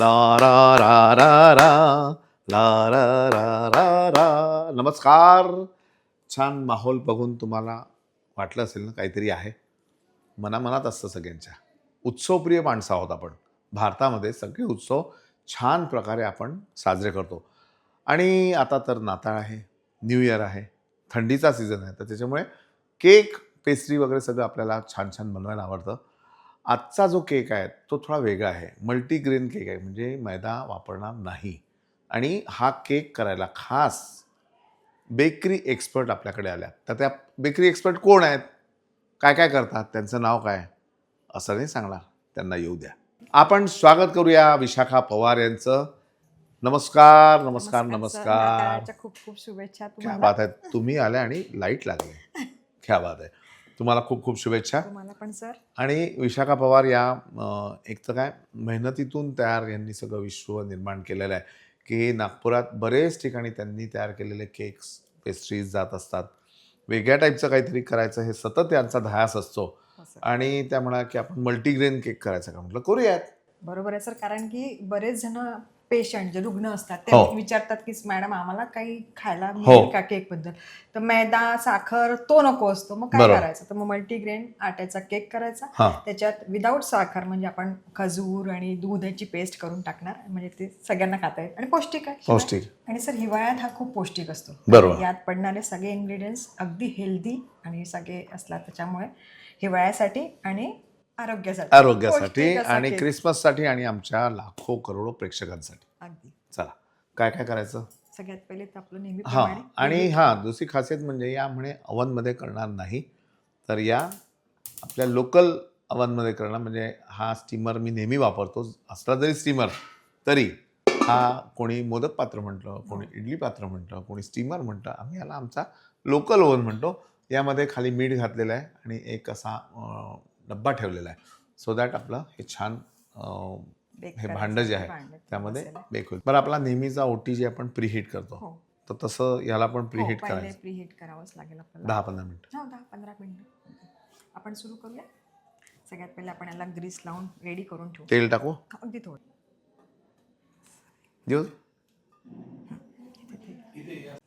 ला रा रा रा रा ला रा रा रा रा. नमस्कार. छान माहोल बघून तुम्हाला वाटलं असेल ना काहीतरी आहे. मनामनात असतं सगळ्यांच्या. उत्सवप्रिय माणसं आहोत आपण. भारतामध्ये सगळे उत्सव छान प्रकारे आपण साजरे करतो. आणि आता तर नाताळ आहे न्यू इयर आहे थंडीचा सीझन आहे. तर त्याच्यामुळे केक पेस्ट्री वगैरे सगळं आपल्याला छान छान बनवायला आवडतं. आजचा जो केक आहे तो थोडा वेगळा आहे. मल्टीग्रेन केक आहे म्हणजे मैदा वापरणार नाही. आणि हा केक करायला खास बेकरी एक्सपर्ट आपल्याकडे आल्यात. तर त्या बेकरी एक्सपर्ट कोण आहेत? काय काय करतात? त्यांचं नाव काय? असं नाही सांगणार. त्यांना येऊ द्या. आपण स्वागत करूया विशाखा पवार यांचं. नमस्कार नमस्कार. नमस्कार खूप खूप शुभेच्छा क्या तुम्हाला. बात आहे. तुम्ही आले आणि लाइट लागले. क्या बात आहे. तुम्हाला खूप खूप शुभेच्छा. तुम्हाला पण सर. आणि विशाखा पवार या एक तर काय मेहनतीतून तयार यांनी सगळं विश्व निर्माण केलेलं आहे. की नागपुरात बरेच ठिकाणी त्यांनी तयार केलेले केक्स पेस्ट्रीज जात असतात. वेगळ्या टाईपचं काहीतरी करायचं हे सतत यांचा ध्यास असतो. हो. आणि त्या म्हणा की आपण मल्टीग्रेन केक करायचं का? म्हटलं करूयात. बरोबर आहे सर. कारण की बरेच जण पेशंट जे रुग्ण असतात ते हो. विचारतात की मॅडम आम्हाला काही खायला हो. मिळेल का केकबद्दल तर मैदा साखर तो नको असतो. मग काय बरोबर. करायचं? तर मग मल्टीग्रेन आट्याचा केक करायचा. हां. त्याच्यात विदाऊट साखर म्हणजे आपण खजूर आणि दूध याची पेस्ट करून टाकणार म्हणजे ते सगळ्यांना खाता येईल. आणि पौष्टिक आहे. पौष्टिक. आणि सर हिवाळ्यात हा खूप पौष्टिक असतो. बरोबर. यात पडणारे सगळे इन्ग्रेडियंट्स अगदी हेल्दी आणि सगळे असतात. त्याच्यामुळे हिवाळ्यासाठी आणि आरोग्यासाठी आरोग्यासाठी आणि. क्रिसमससाठी आणि आमच्या लाखो करोडो प्रेक्षकांसाठी. अगदी. चला काय काय करायचं? सगळ्यात पहिले तर आपलं नेहमी हां आणि हां दुसरी खासियत म्हणजे या म्हणे अवनमध्ये करणार नाही. तर या आपल्या लोकल अवनमध्ये करणार म्हणजे हा स्टीमर मी नेहमी वापरतो असला जरी स्टीमर तरी हा कोणी मोदक पात्र म्हटलं कोणी इडली पात्र म्हटलं कोणी स्टीमर म्हटलं आम्ही याला आमचा लोकल ओव्हन म्हणतो. यामध्ये खाली मीठ घातलेलं आहे आणि एक असा अं, डब्बा ठेवलेला आहे. सो दॅट आपलं हे छान हे भांडं जे आहे त्यामध्ये बेक होईल. बरं आपला नेहमीचा ओटी जे आपण प्रीहीट करतो हो. तर तसं याला पण प्रीहीट पहिले करायचं. प्रीहीट करावंच लागेल आपल्याला. दहा पंधरा मिनिट. हो दहा पंधरा मिनिटं. आपण सुरू करूया. सगळ्यात पहिले आपण याला ग्रीस लावून रेडी करून ठेवू. तेल टाकू? अगदी थोडं. देऊ?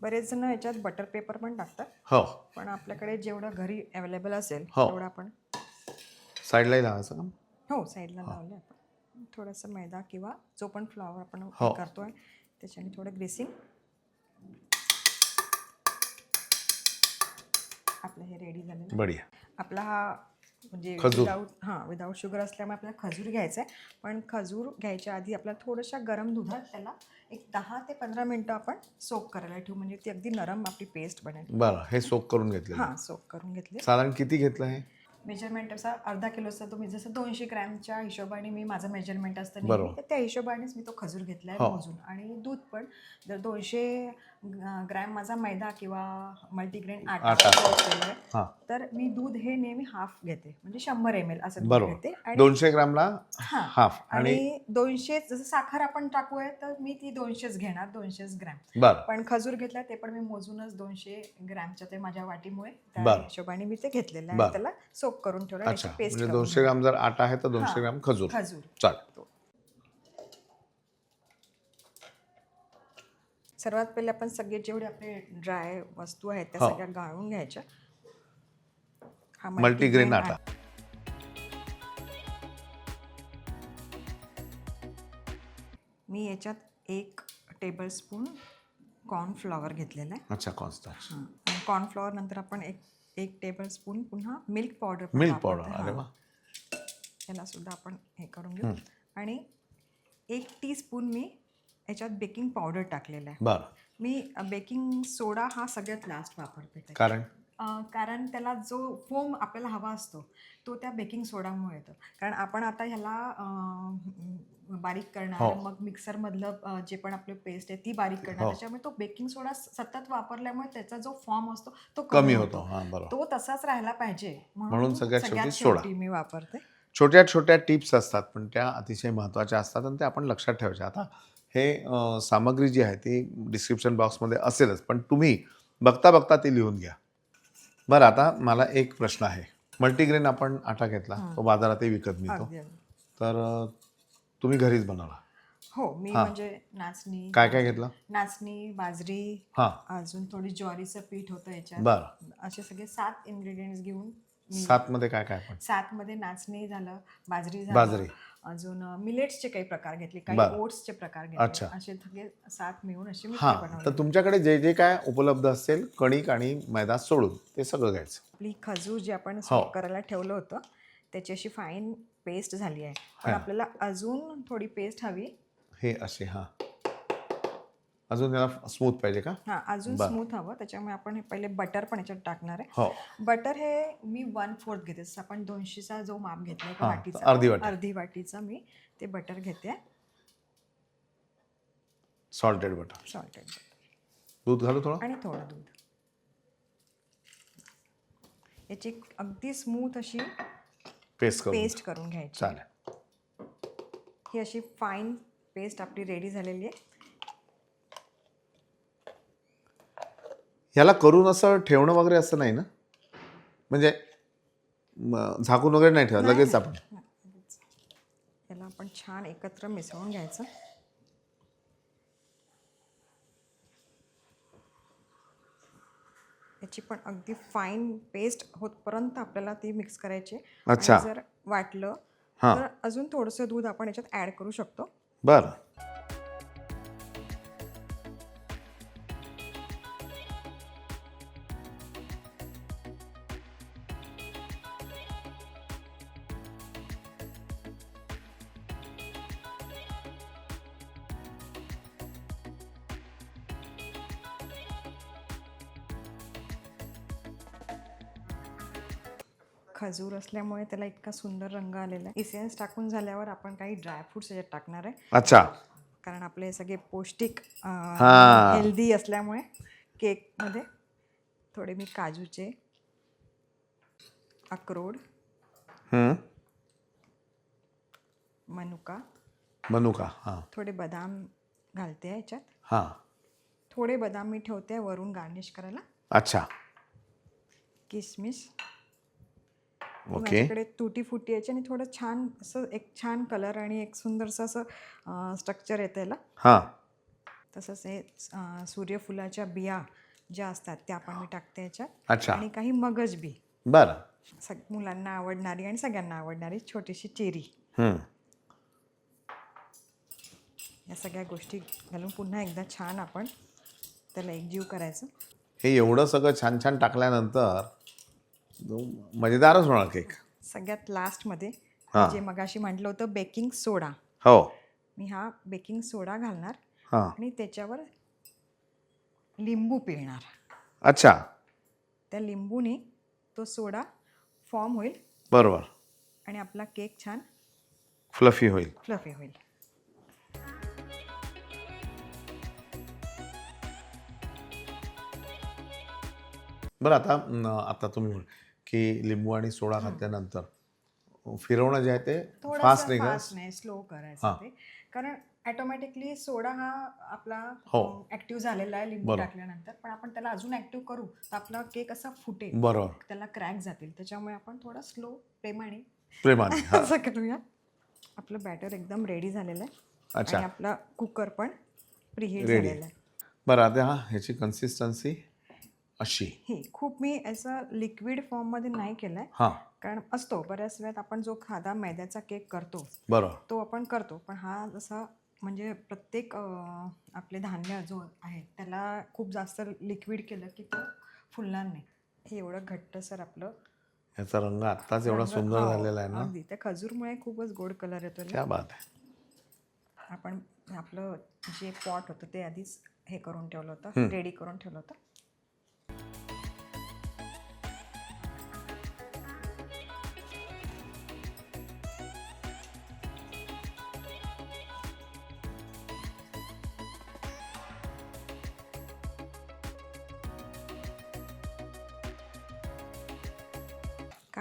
बरेच जण याच्यात बटर पेपर पण टाकतात. हो. पण आपल्याकडे जेवढं घरी अवेलेबल असेल हो. तेवढं आपण साईडलाही लावायचं का? हो साईडला लावले आपण. थोडंसं मैदा किंवा जो पण फ्लॉवर आपण हो. करतोय त्याच्याने थोडं ग्रेसिंग आपलं हे रेडी झालेलं आहे. बढिया. आपला हा म्हणजे खजूर. विदाऊट हां विदाऊट शुगर असल्यामुळे आपल्याला खजूर घ्यायचा आहे पण खजूर घ्यायच्या आधी आपल्याला थोड्याशा गरम दुधात त्याला एक दहा ते पंधरा मिनटं आपण सोक करायला ठेवू. म्हणजे ती अगदी नरम आपली पेस्ट बनेल. बरं हे सोक करून घेतले हां सोक करून घेतले साधारण किती घेतलं हे? मेजरमेंट असा अर्धा किलोचा तो मी जसं दोनशे ग्रॅमच्या हिशोबाने मी माझं मेजरमेंट असतं नेहमी. तर त्या हिशोबानेच मी तो खजूर घेतला आहे हो. मोजून. आणि दूध पण जर दोनशे ग्रॅम माझा मैदा किंवा मल्टीग्रेन आटा आहे, तर मी दूध हे नेहमी हाफ घेते. म्हणजे शंभर एम एल असं दूध. घेते. आणि दोनशे ग्रामला हां. हाफ आणि दोनशे जसं साखर आपण टाकूया तर मी ती दोनशेच घेणार दोनशेच ग्रॅम. पण खजूर घेतला ते पण मी मोजूनच दोनशे ग्रॅमच्या ते माझ्या वाटीमुळे त्या. हिशोबाने मी ते घेतलेलं आहे. बरं. आणि करून ठेवलं अच्छा पेस्ट म्हणजे दोनशे ग्राम जर आटा आहे तर दोनशे. ग्राम खजूर. खजूर. सर्वात पहिले आपण सगळे जेवढे आपले ड्राय वस्तू आहेत त्या हो. सगळ्या गाळून घ्यायच्या. हा मल्टीग्रेन आटा. मी याच्यात एक टेबलस्पून कॉर्नफ्लॉवर घेतलेला आहे. अच्छा. आणि कॉर्नफ्लॉवर नंतर आपण एक एक टेबलस्पून पुन्हा मिल्क पावडर मिल्क. पावडर अरे. वा. याला सुद्धा आपण हे करून घेऊ. आणि एक टीस्पून मी याच्यात बेकिंग पावडर टाकलेलं आहे. बरं. मी बेकिंग सोडा हा सगळ्यात लास्ट वापरते. कारण? कारण त्याला जो फोम आपल्याला हवा असतो तो त्या बेकिंग सोडामुळे येतो. कारण आपण आता ह्याला बारीक हो. करणार मग मिक्सरमधलं जे पण आपले पेस्ट आहे ती बारीक करणार. हो. त्याच्यामुळे तो बेकिंग सोडा सतत वापरल्यामुळे त्याचा जो फॉर्म असतो तो कमी होतो. हां तो तसाच राहायला पाहिजे. म्हणून सगळ्यात शेवटी मी वापरते. छोट्या छोट्या टिप्स असतात पण त्या अतिशय महत्त्वाच्या असतात आणि त्या आपण लक्षात ठेवायच्या. आता हे सामग्री जी आहे ती डिस्क्रिप्शन बॉक्समध्ये असेलच पण तुम्ही बघता बघता ती लिहून घ्या. बरं आता मला एक प्रश्न आहे. मल्टीग्रेन आपण आटा घेतला तो बाजारातही विकत मिळतो. अगदी अगदी. तर तुम्ही घरीच बनवला. हो मी हा. म्हणजे नाचणी काय काय घेतलं? नाचणी बाजरी हां. अजून थोडी ज्वारीचं पीठ होतं याच्यात. बरं. असे सगळे सात इन्ग्रेडियंट्स घेऊन मी सातमध्ये काय काय सात मध्ये नाचणी झालं बाजरी झालं बाजरी. अजून मिलेट्सचे काही प्रकार घेतले काही बरं. ओट्सचे प्रकार अच्छा. घेतले असे सगळे सात मिळून असे मी हां बनवले तर तुमच्याकडे जे जे काय उपलब्ध असेल कणिक आणि मैदा सोडून ते सगळं घ्यायचं आपली खजूर जी आपण हो. सोक करायला ठेवलं होतं त्याची अशी फाईन पेस्ट झाली आहे पण हा. आपल्याला अजून थोडी पेस्ट हवी हे असे हां अजून त्याला स्मूथ पाहिजे का? हा अजून बरं. स्मूथ हवं. त्याच्यामुळे आपण हे पहिले बटर पण याच्यात टाकणार आहे. हो. बटर हे मी वन फोर्थ घेते. जसं आपण दोनशेचा जो माप घेतला हा, वाटीचा. अर्धी वाटी. अर्धी वाटीचा मी ते बटर घेते. सॉल्टेड बटर सॉल्टेड दूध घालू थोडं? आणि थोडं दूध. याची अगदी स्मूथ अशी पेस्ट करून. पेस्ट करून घ्यायची. चालेल. ही अशी फाईन पेस्ट आपली रेडी झालेली आहे. ह्याला करून असं ठेवणं वगैरे असं नाही ना म्हणजे झाकून वगैरे नाही ठेवत लगेच आपण याला आपण छान एकत्र मिसळून घ्यायचं याची पण अगदी फाईन पेस्ट होतपर्यंत आपल्याला ती मिक्स करायची. अच्छा. जर वाटलं हां. तर अजून थोडंसं दूध आपण याच्यात ॲड करू शकतो बरं खजूर असल्यामुळे त्याला इतका सुंदर रंग आलेला आहे. इसेन्स टाकून झाल्यावर आपण काही ड्रायफ्रुट्स याच्यात टाकणार आहे. अच्छा. कारण आपले सगळे पौष्टिक हा. हेल्दी असल्यामुळे केकमध्ये थोडे मी काजूचे अक्रोड. मनुका मनुका हां. थोडे बदाम घालते याच्यात. हां. थोडे बदाम मी ठेवते वरून गार्निश करायला. अच्छा. किसमिस. ओके. माझ्याकडे तुटी फुटी याची आणि थोडं छान असं एक छान कलर आणि एक सुंदरसं असं स्ट्रक्चर येतं याला. हां. तसंच हे अं, सूर्यफुलाच्या बिया ज्या असतात त्या पण मी टाकते याच्यात. अच्छा. आणि काही मगज बी. बरं. सग मुलांना आवडणारी आणि सगळ्यांना आवडणारी छोटीशी चेरी. या सगळ्या गोष्टी घालून पुन्हा एकदा छान आपण त्याला एकजीव करायचं. हे एवढं सगळं छान छान टाकल्यानंतर मजेदारच होणार केक. सगळ्यात लास्टमध्ये हां. जे मगाशी म्हटलं होतं बेकिंग सोडा. हो. मी हा बेकिंग सोडा घालणार हां. आणि त्याच्यावर लिंबू पिळणार. अच्छा. त्या लिंबूने तो सोडा फॉर्म होईल बरोबर. आणि आपला केक छान फ्लफी होईल. फ्लफी होईल. बरं आता न, आता तुम्ही म्हण की लिंबू आणि सोडा घातल्यानंतर. फिरवणं जे आहे ते फास्ट नाही फास्ट नाही स्लो करायचं हां. ते. कारण ऑटोमॅटिकली सोडा हा आपला हो. ऍक्टिव्ह झालेला आहे लिंबू. टाकल्यानंतर. पण आपण त्याला अजून ऍक्टिव्ह करू तर आपला केक असा फुटेल. बरोबर. त्याला क्रॅक जातील. त्याच्यामुळे आपण थोडा स्लो प्रेमाने प्रेमाने हा. असं करूया. आपलं बॅटर एकदम रेडी झालेलं आहे. अच्छा. आणि आपला कुकर पण प्रीहीट. झालेला आहे. बरं आता हा ह्याची कन्सिस्टन्सी अशी. हे खूप मी असं लिक्विड फॉर्ममध्ये नाही केलं आहे हां. कारण असतो बऱ्याच वेळात आपण जो साधा मैद्याचा केक करतो बरोबर तो आपण करतो. पण हा जसा म्हणजे प्रत्येक अं, आपले धान्य जो आहे त्याला खूप जास्त लिक्विड केलं की तो फुलणार नाही. हे एवढं घट्टसर आपलं. ह्याचा रंग आत्ताच एवढा रंग- सुंदर हो, झालेला आहे ना? अगदी. त्या खजूरमुळे खूपच गोड कलर येतो बात आहे. आपण आपलं जे पॉट होतं ते आधीच हे करून ठेवलं होतं रेडी करून ठेवलं होतं.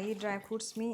काही ड्रायफ्रुट्स मी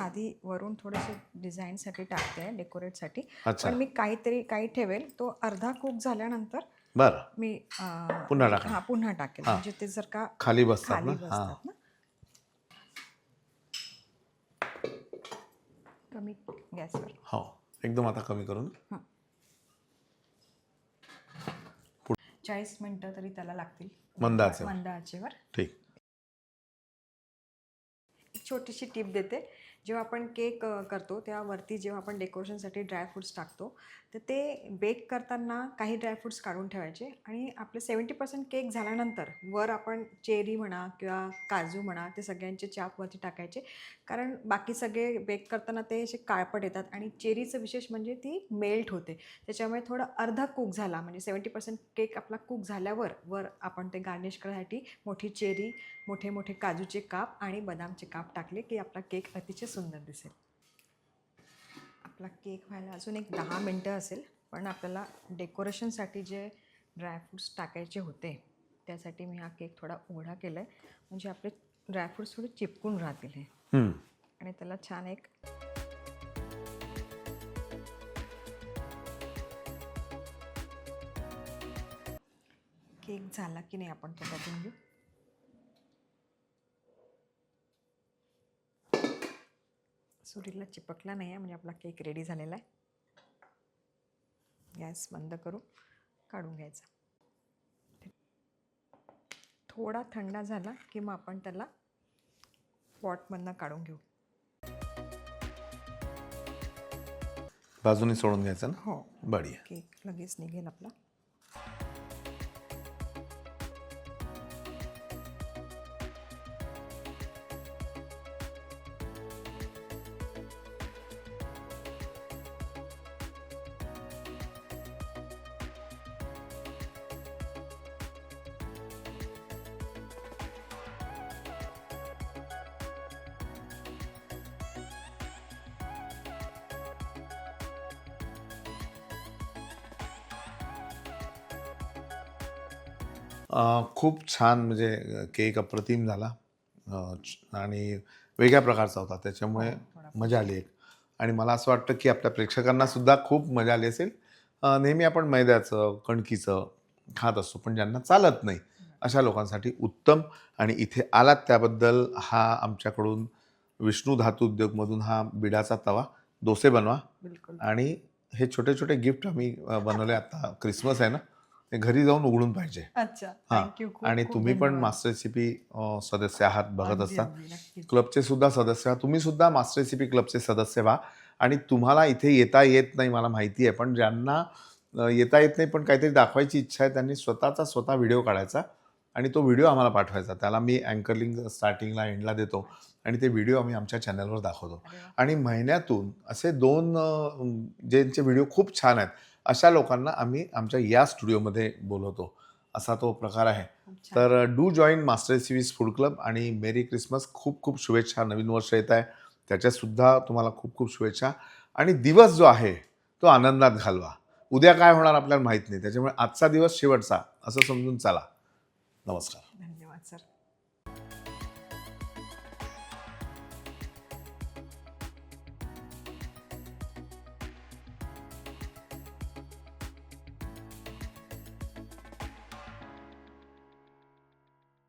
आधी वरून थोडेसे डिझाईनसाठी टाकते आहे डेकोरेटसाठी अच्छा. पण मी काहीतरी काही ठेवेल. तो अर्धा कुक झाल्यानंतर बरं. मी अं, पुन्हा टाका. हा पुन्हा टाकेल. म्हणजे ते जर का खाली बसतात खाली ना? हां. बसतात ना. कमी गॅसवर. हो. एकदम आता कमी करून. चाळीस मिनटं तरी त्याला लागतील. मंद आचेवर. मंद आचेवर. ठीक. छोटीशी टीप देते. जेव्हा आपण केक करतो तेव्हा वरती जेव्हा आपण डेकोरेशनसाठी ड्रायफ्रूट्स टाकतो तर ते बेक करताना काही ड्रायफ्रूट्स काढून ठेवायचे आणि आपले सेवन्टी पर्सेंट केक झाल्यानंतर वर आपण चेरी म्हणा किंवा काजू म्हणा ते सगळ्यांचे चापवरती टाकायचे. कारण बाकी सगळे बेक करताना ते असे काळपट येतात आणि चेरीचं विशेष म्हणजे ती मेल्ट होते. त्याच्यामुळे थोडं अर्धा कुक झाला. म्हणजे सेवन्टी पर्सेंट केक आपला कुक झाल्यावर वर आपण ते गार्निश करण्यासाठी मोठी चेरी मोठे मोठे काजूचे काप आणि बदामचे काप टाकले की आपला केक अतिशय सुंदर दिसेल. आपला केक व्हायला अजून एक दहा मिनटं असेल पण आपल्याला डेकोरेशनसाठी जे ड्रायफ्रूट्स टाकायचे होते त्यासाठी मी हा केक थोडा उघडा केला आहे म्हणजे आपले ड्रायफ्रूट्स थोडे चिपकून राहतील हे. आणि त्याला छान एक केक झाला की नाही आपण तो बघून घेऊ? सुरीला चिपकला नाही आहे म्हणजे आपला केक रेडी झालेला आहे. गॅस बंद करू काढून घ्यायचा. थोडा थंड झाला की मग आपण त्याला पॉटमधनं काढून घेऊ. बाजूने सोडून घ्यायचं ना? हो. बढिया. केक लगेच निघेल आपला. खूप छान म्हणजे केक अप्रतिम झाला. आणि वेगळ्या प्रकारचा होता. त्याच्यामुळे मजा आली एक. आणि मला असं वाटतं की आपल्या प्रेक्षकांना सुद्धा खूप मजा आली असेल. नेहमी आपण मैद्याचं कणकीचं खात असतो पण ज्यांना चालत नाही अशा लोकांसाठी उत्तम. आणि इथे आलात त्याबद्दल हा आमच्याकडून विष्णू धातू उद्योगमधून हा बिडाचा तवा. डोसे बनवा. आणि हे छोटे छोटे गिफ्ट आम्ही बनवले आता क्रिसमस आहे ना? ते घरी जाऊन उघडून पाहिजे. अच्छा. हां. आणि तुम्ही पण मास्टर रेसिपी सदस्य आहात बघत असतात क्लबचे सुद्धा सदस्य आहात. तुम्ही सुद्धा मास्टर रेसिपी क्लबचे सदस्य व्हा. आणि तुम्हाला इथे येता येत नाही मला माहिती आहे. पण ज्यांना येता येत नाही पण काहीतरी दाखवायची इच्छा आहे त्यांनी स्वतःचा स्वतः व्हिडिओ काढायचा आणि तो व्हिडिओ आम्हाला पाठवायचा. त्याला मी अँकरलिंग स्टार्टिंगला एंडला देतो आणि ते व्हिडिओ आम्ही आमच्या चॅनलवर दाखवतो. आणि महिन्यातून असे दोन ज्यांचे व्हिडिओ खूप छान आहेत अशा लोकांना आम्ही आमच्या या स्टुडिओमध्ये बोलवतो. असा तो प्रकार आहे. तर do join master recipes food club आणि मेरी क्रिसमस खूप खूप शुभेच्छा. नवीन वर्ष येत आहे. त्याच्यातसुद्धा तुम्हाला खूप खूप शुभेच्छा. आणि दिवस जो आहे तो आनंदात घालवा. उद्या काय होणार आपल्याला माहीत नाही. त्याच्यामुळे आजचा दिवस शेवटचा. असं समजून चला. नमस्कार. धन्यवाद सर.